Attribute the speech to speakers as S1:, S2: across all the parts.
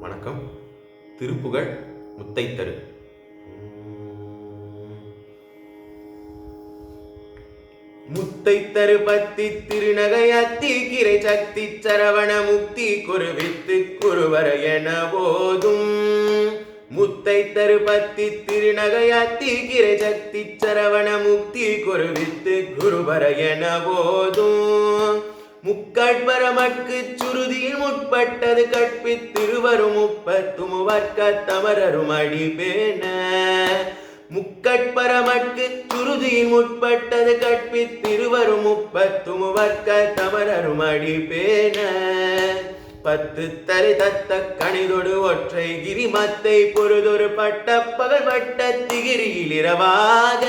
S1: வணக்கம். திருப்புகழ் முத்தைத்தரு. முத்தைத்தரு பத்தி திருநகை அத்தி கிரை சக்தி சரவண முக்தி குருவித்து குருவர என போதும். முத்தை தரு பத்தி திருநகை அத்தி கிரை சக்தி சரவண முக்தி குருவித்து குருவர என போதும். முக்கட்பரமக்கு சுருதியில் முற்பட்டது கற்பித்திருவரும் முப்பத்து முவர்க்க தமரரும் அடிபேன. முக்கட்பரமக்கு சுருதியில் முற்பட்டது கற்பித்திருவரும் முப்பத்து முவர்க்க தமரரும் அடிபேன. பத்து தலை தத்த கணிதொடு ஒற்றை கிரிமத்தை பொருதொரு பட்ட பகல் பட்ட திகிரியில் இரவாக.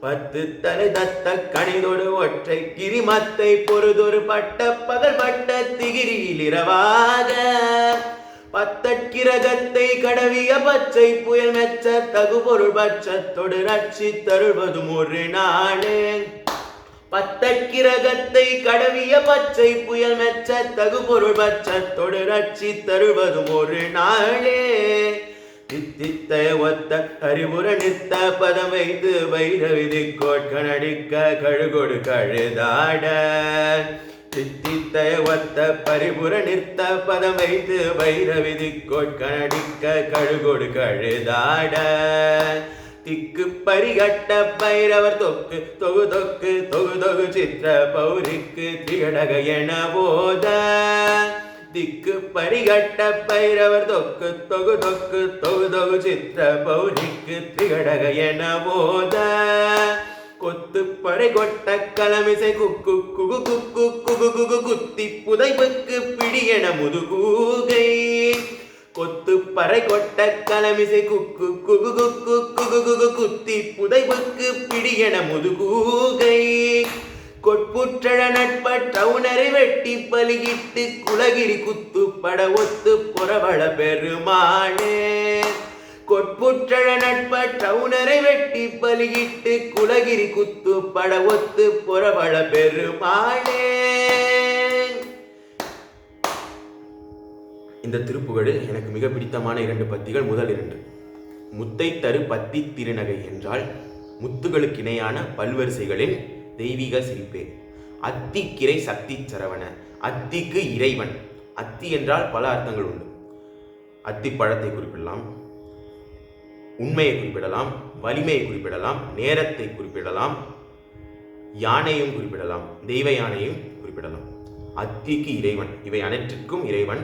S1: பத்து தலை தத்த கணிதொடு ஒற்றை கிரிமத்தை பொறுதொரு பட்ட பகல் பட்ட திகிரியில் இரவாக. பத்தக்கிரகத்தை கடவிய பச்சை புயல் மெச்ச தகுபொருள் பட்சத்தொடு ரட்சி தருவதும் ஒரு நாளே. பத்தக்கிரகத்தை கடவிய பச்சை புயல் மெச்ச தகுபொருள் பட்சத்தொடு ரட்சி தருவதும் ஒரு நாளே. சித்தித்த ஒத்த அறிவுர நித்த பதம் வைத்து வைரவிதி கோட்கணடிக்க கழுகொடு கழுதாட. சித்தித்த ஒத்த பரிபுர நிற்த பதம் வைத்து வைரவிதி கோட்கணடிக்க கழுகொடு கழுதாட. திக்கு பரிகட்ட பைரவர் தொக்கு தொகு தொக்கு தொகு தொகு சித்திர பௌரிக்கு திகடக என போத. திக்கு பரிகட்ட பைரவர் தொக்கு தொகு தொக்கு தொகு தொகு சித்திர பௌரிக்கு திகடக என போத கொத்து படை கொட்ட கலமிசை குக்கு குகு குக்கு குகு குகு குத்தி புதைப்புக்கு பிடியென முதுகூகை. கொத்து பறை கொட்ட கலமிசை குக்கு குகு குக்கு குகு குகு குத்தி புதைப்புக்கு பிடியென முதுகூகை. கொட்புற்றழ நட்பற்ற உணரை வெட்டி பலிகிட்டு குலகிரி குத்து பட ஒத்து புறவள பெருமானே. கொட்புற்றழ நட்பற்ற உணரை வெட்டி பலிகிட்டு குலகிரி குத்து பட ஒத்து புறவள பெருமானே. இந்த திருப்புகழில் எனக்கு மிக பிடித்தமான இரண்டு பத்திகள். முதல் இரண்டு. முத்தை தரு பத்தி திருநகை என்றால் முத்துகளுக்கு இணையான பல்வரிசைகளின் தெய்வீக சிரிப்பே. அத்திக்கிரை சக்தி சரவண அத்திக்கு இறைவன். அத்தி என்றால் பல அர்த்தங்கள் உண்டு. அத்தி பழத்தை குறிப்பிடலாம் உண்மையை குறிப்பிடலாம் வலிமையை குறிப்பிடலாம் நேரத்தை குறிப்பிடலாம் யானையும் குறிப்பிடலாம் தெய்வ யானையும் குறிப்பிடலாம். அத்திக்கு இறைவன் இவை அனைத்திற்கும் இறைவன்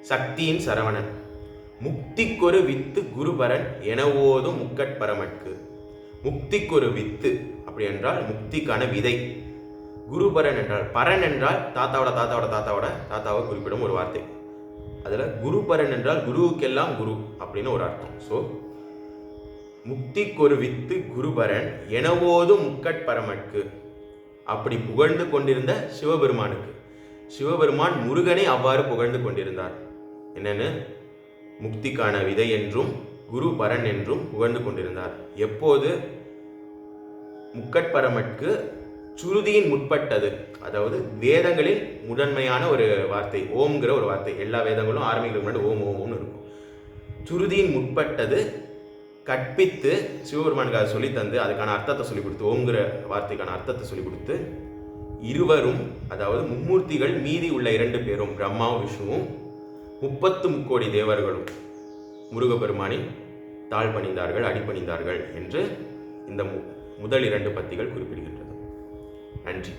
S1: சக்தியின் சரவணன் முக்திக்கொரு வித்து குருபரன் என ஓதும் முக்திக்கொரு வித்து அப்படி என்றால் முக்திக்கான விதை. குருபரன் என்றால் பரன் என்றால் தாத்தாவோட தாத்தாவோட தாத்தாவோட தாத்தாவை குறிப்பிடும் ஒரு வார்த்தை. அதில் குருபரன் என்றால் குருவுக்கெல்லாம் குரு அப்படின்னு ஒரு அர்த்தம். ஸோ முக்திக்கொரு வித்து குருபரன் எனவோதும் முக்கட்பரமட்கு அப்படி புகழ்ந்து கொண்டிருந்த சிவபெருமானுக்கு. சிவபெருமான் முருகனை அவ்வாறு புகழ்ந்து கொண்டிருந்தார். என்னென்னு? முக்திக்கான விதை என்றும் குரு பரன் என்றும் புகழ்ந்து கொண்டிருந்தார். எப்போது? முக்கட்பரமட்கு சுருதியின் முற்பட்டது. அதாவது வேதங்களில் முதன்மையான ஒரு வார்த்தை ஓம்ங்கிற ஒரு வார்த்தை. எல்லா வேதங்களும் ஆரம்பிக்கிறதுக்கு முன்னாடி ஓம் ஓம்னு இருக்கும். சுருதியின் முற்பட்டது கற்பித்து சிவபெருமானுக்கு அதை சொல்லி தந்து அதுக்கான அர்த்தத்தை சொல்லி கொடுத்து ஓம்ங்கிற வார்த்தைக்கான அர்த்தத்தை சொல்லி கொடுத்து இருவரும் அதாவது மும்மூர்த்திகள் மீதி உள்ள இரண்டு பேரும் பிரம்மாவும் விஷ்ணுவும் முப்பத்து முக்கோடி தேவர்களும் முருகப்பெருமானின் தாழ் பணிந்தார்கள் அடிபணிந்தார்கள் என்று இந்த மு- முதல் இரண்டு பத்திகள் குறிப்பிடுகின்றது. நன்றி.